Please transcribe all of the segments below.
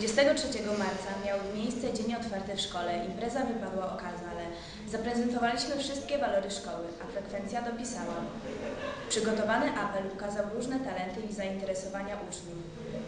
23 marca miał miejsce Dzień Otwarty w szkole. Impreza wypadła okazale. Zaprezentowaliśmy wszystkie walory szkoły, a frekwencja dopisała. Przygotowany apel ukazał różne talenty i zainteresowania uczniów.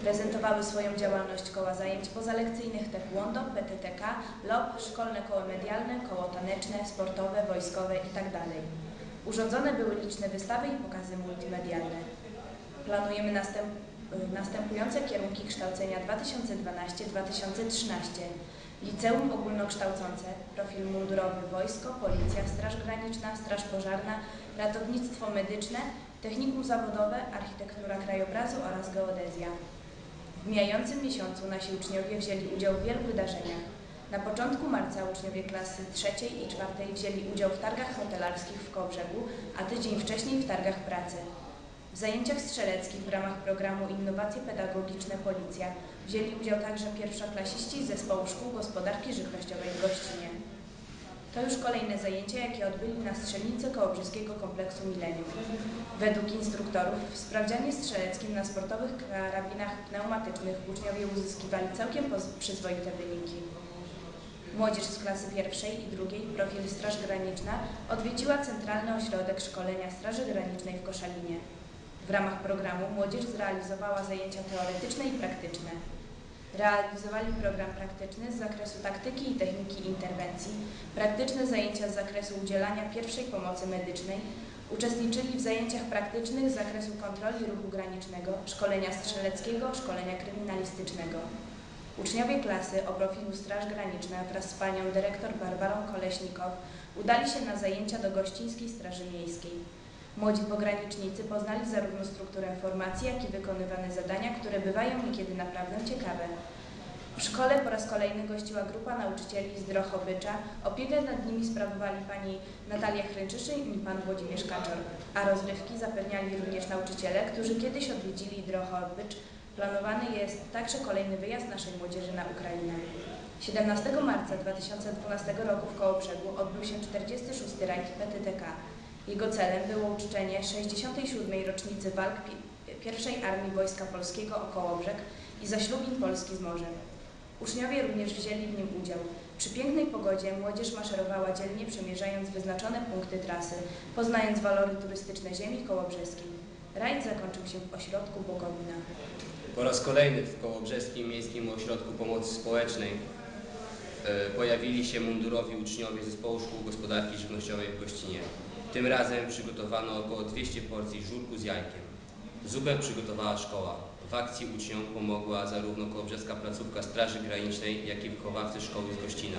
Prezentowały swoją działalność koła zajęć pozalekcyjnych Taekwondo, PTTK, LOP, szkolne koło medialne, koło taneczne, sportowe, wojskowe itd. Urządzone były liczne wystawy i pokazy multimedialne. Planujemy następ, y, następujące kierunki kształcenia 2012-2013. Liceum ogólnokształcące, profil mundurowy wojsko, policja, straż graniczna, straż pożarna, ratownictwo medyczne, technikum zawodowe, architektura krajobrazu oraz geodezja. W mijającym miesiącu nasi uczniowie wzięli udział w wielu wydarzeniach. Na początku marca uczniowie klasy trzeciej i czwartej wzięli udział w targach hotelarskich w Kołbrzegu, a tydzień wcześniej w targach pracy. W zajęciach strzeleckich w ramach programu Innowacje Pedagogiczne Policja wzięli udział także pierwszoklasiści zespołu szkół gospodarki żywnościowej w Gościnie. To już kolejne zajęcia, jakie odbyli na strzelnicy Kołobrzyskiego Kompleksu Milenium. Według instruktorów w sprawdzianie strzeleckim na sportowych karabinach pneumatycznych uczniowie uzyskiwali całkiem przyzwoite wyniki. Młodzież z klasy pierwszej i drugiej, profil Straż Graniczna, odwiedziła Centralny Ośrodek Szkolenia Straży Granicznej w Koszalinie. W ramach programu młodzież zrealizowała zajęcia teoretyczne i praktyczne. Realizowali program praktyczny z zakresu taktyki i techniki interwencji, praktyczne zajęcia z zakresu udzielania pierwszej pomocy medycznej, uczestniczyli w zajęciach praktycznych z zakresu kontroli ruchu granicznego, szkolenia strzeleckiego, szkolenia kryminalistycznego. Uczniowie klasy o profilu Straż Graniczna wraz z panią dyrektor Barbarą Koleśnikow udali się na zajęcia do Gościńskiej Straży Miejskiej. Młodzi pogranicznicy poznali zarówno strukturę formacji, jak i wykonywane zadania, które bywają niekiedy naprawdę ciekawe. W szkole po raz kolejny gościła grupa nauczycieli z Drochobycza. Opiekę nad nimi sprawowali pani Natalia Chręczyszyn i pan Włodzimierz Kaczor, a rozrywki zapewniali również nauczyciele, którzy kiedyś odwiedzili Drochobycz. Planowany jest także kolejny wyjazd naszej młodzieży na Ukrainę. 17 marca 2012 roku w Kołobrzegu odbył się 46. rajd PTTK. Jego celem było uczczenie 67. rocznicy walk I Armii Wojska Polskiego o Kołobrzeg i zaślubin Polski z morzem. Uczniowie również wzięli w nim udział. Przy pięknej pogodzie młodzież maszerowała dzielnie, przemierzając wyznaczone punkty trasy, poznając walory turystyczne ziemi kołobrzeskiej. Rajd zakończył się w ośrodku Bogowina. Po raz kolejny w Kołobrzeskim Miejskim Ośrodku Pomocy Społecznej e, pojawili się mundurowi uczniowie Zespołu Szkół Gospodarki Żywnościowej w Gościnie. Tym razem przygotowano około 200 porcji żurku z jajkiem. Zupę przygotowała szkoła. W akcji uczniom pomogła zarówno kołobrzeska placówka Straży Granicznej, jak i wychowawcy szkoły z Gościna.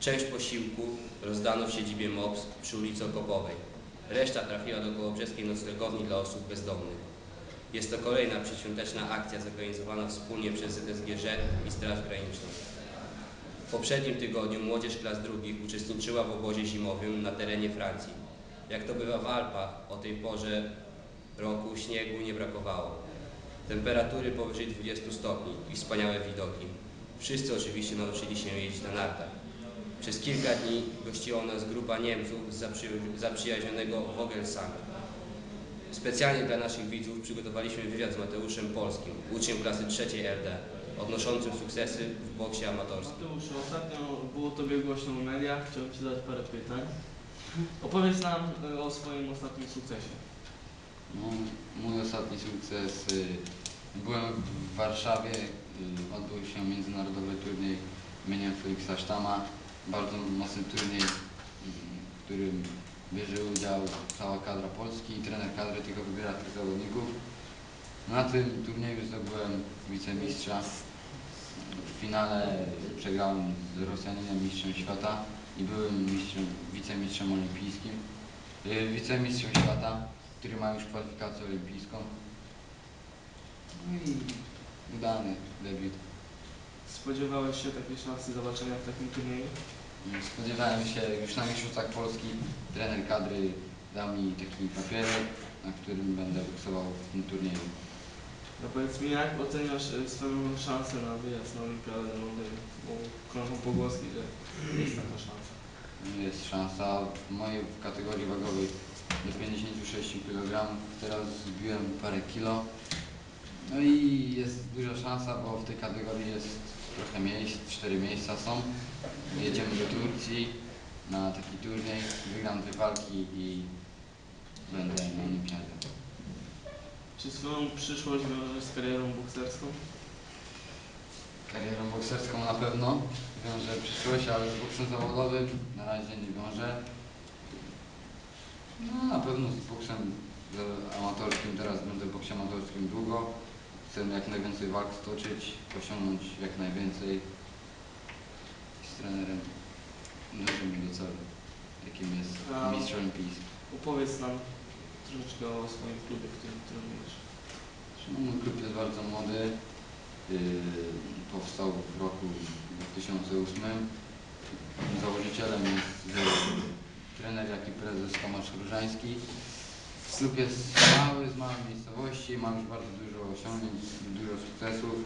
Część posiłku rozdano w siedzibie MOPS przy ulicy Okopowej. Reszta trafiła do kołobrzeskiej noclegowni dla osób bezdomnych. Jest to kolejna przedświąteczna akcja zorganizowana wspólnie przez ZSGŻ i Straż Graniczną. W poprzednim tygodniu młodzież klas drugich uczestniczyła w obozie zimowym na terenie Francji. Jak to bywa w Alpach, o tej porze roku śniegu nie brakowało. Temperatury powyżej 20 stopni i wspaniałe widoki. Wszyscy oczywiście nauczyli się jeździć na nartach. Przez kilka dni gościła nas grupa Niemców z zaprzy- zaprzyjaźnionego Vogelsang. Specjalnie dla naszych widzów przygotowaliśmy wywiad z Mateuszem Polskim, uczniem klasy trzeciej LD, odnoszącym sukcesy w boksie amatorskim. Mateuszu, ostatnio było Tobie głośno w mediach, chciałbym Ci zadać parę pytań. Opowiedz nam y, o swoim ostatnim sukcesie. No, mój ostatni sukces. y, Byłem w Warszawie, y, odbył się międzynarodowy turniej imieniem Felixa Sztama. Bardzo mocny turniej, w którym bierze udział cała kadra Polski i trener kadry tylko wybiera tych zawodników. Na tym turnieju zdobyłem wicemistrza. W finale przegrałem z Rosjaninem mistrzem świata i byłem mistrzem, wicemistrzem olimpijskim. Y, Wicemistrzem świata który ma już kwalifikację olimpijską. No i udany debiut. Spodziewałeś się takiej szansy zobaczenia w takim turnieju? Spodziewałem się już na Mistrzostwach Polski, trener kadry dał mi taki papierek, na którym będę boksował w tym turnieju. No powiedz mi, jak oceniasz y, swoją szansę na wyjazd na Olimpiadę w Londynie? Bo krążą pogłoski, że jest taka szansa. Jest szansa w mojej kategorii wagowej do 56 kg. Teraz zbiłem parę kilo. No i jest duża szansa, bo w tej kategorii jest trochę miejsc, cztery miejsca są. Jedziemy do Turcji na taki turniej, wygram te walki i będę na olimpiadzie. Czy swoją przyszłość wiążesz z karierą bokserską? Karierą bokserską na pewno wiążę przyszłość, ale z boksem zawodowym na razie nie wiążę. No na pewno z boksem amatorskim, teraz będę w boksie amatorskim długo. Chcę jak najwięcej walk stoczyć, osiągnąć jak najwięcej. Z trenerem dążymy do celu, jakim jest A- mistrz olimpijski. Opowiedz nam troszeczkę o swoim klubie, w którym trenujesz. Mój klub jest bardzo młody. Yy, powstał w roku 2008. Założycielem jest zarówno trener, jak i prezes Tomasz Różański. Klub jest mały, z małej miejscowości, ma już bardzo dużo osiągnięć, dużo sukcesów.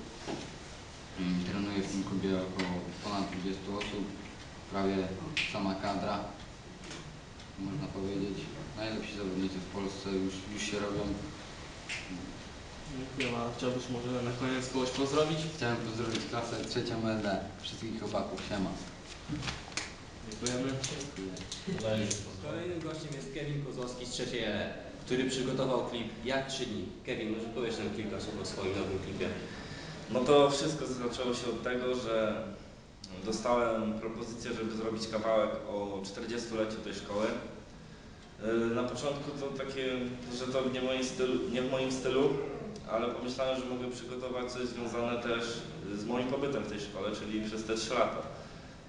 Mm, Trenuje w tym klubie około ponad 20 osób, prawie sama kadra, można powiedzieć. Najlepsi zawodnicy w Polsce już, już się robią. Dziękuję, a chciałbyś może na koniec kogoś pozdrowić? Chciałem pozdrowić klasę trzecią LD, wszystkich chłopaków, siema. Dziękujemy. Kolejnym gościem jest Kevin Kozłowski z trzeciej LE, który przygotował klip Jak 3 dni. Kevin, może powiesz nam kilka słów o swoim nowym klipie? No to wszystko zaczęło się od tego, że dostałem propozycję, żeby zrobić kawałek o 40-leciu tej szkoły. Yy, Na początku to takie, że to nie, w moim stylu, nie w moim stylu, ale pomyślałem, że mogę przygotować coś związane też z moim pobytem w tej szkole, czyli przez te 3 lata.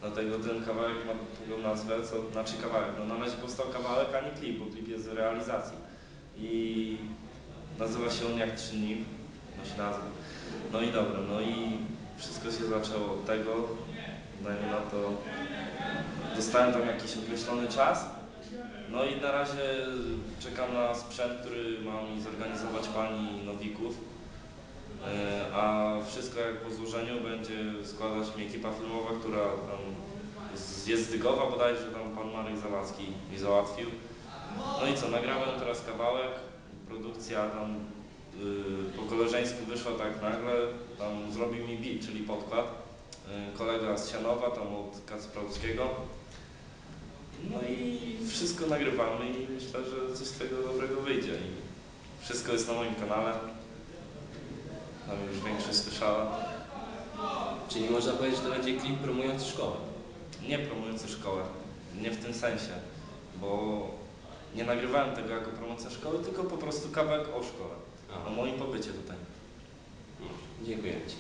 Dlatego ten kawałek ma taką nazwę, co znaczy kawałek. No na razie powstał kawałek, a nie klip, bo klip jest w realizacji. I nazywa się on Jak 3 dni, nosi nazwę. No i dobra, no i wszystko się zaczęło od tego, dajmy na to, dostałem tam jakiś określony czas, no i na razie czekam na sprzęt, który ma mi zorganizować pani Nowików, E, a wszystko jak po złożeniu będzie składać mi ekipa filmowa, która tam jest z Dygowa bodajże, tam pan Marek Zawadzki mi załatwił. No i co, nagrałem teraz kawałek, produkcja tam y, po koleżeńsku wyszła tak nagle, tam zrobił mi beat, czyli podkład. Y, kolega z Sianowa, tam od Kacprowskiego. No i wszystko nagrywamy i myślę, że coś z tego dobrego wyjdzie. I wszystko jest na moim kanale. Tam już większość słyszała. Czyli można powiedzieć, że to będzie klip promujący szkołę. Nie promujący szkołę, nie w tym sensie, bo nie nagrywałem tego jako promocja szkoły, tylko po prostu kawałek o szkole, o moim pobycie tutaj. Dziękuję Ci.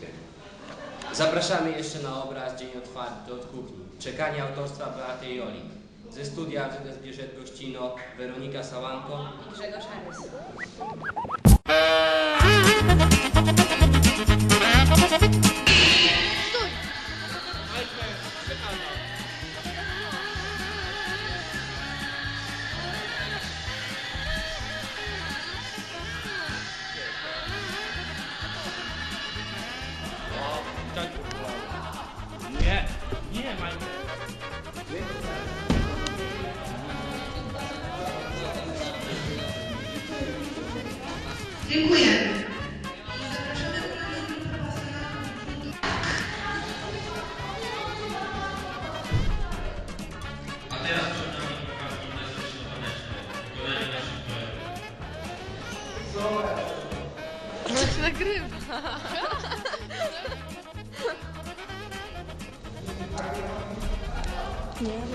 Zapraszamy jeszcze na obraz Dzień Otwarty od kuchni. Czekanie autorstwa Beaty i Oli. Ze studia ZSBZ Gościno Weronika Sałanko. I Grzegorz Arys. Dziękujemy. No nagrywa. Nie,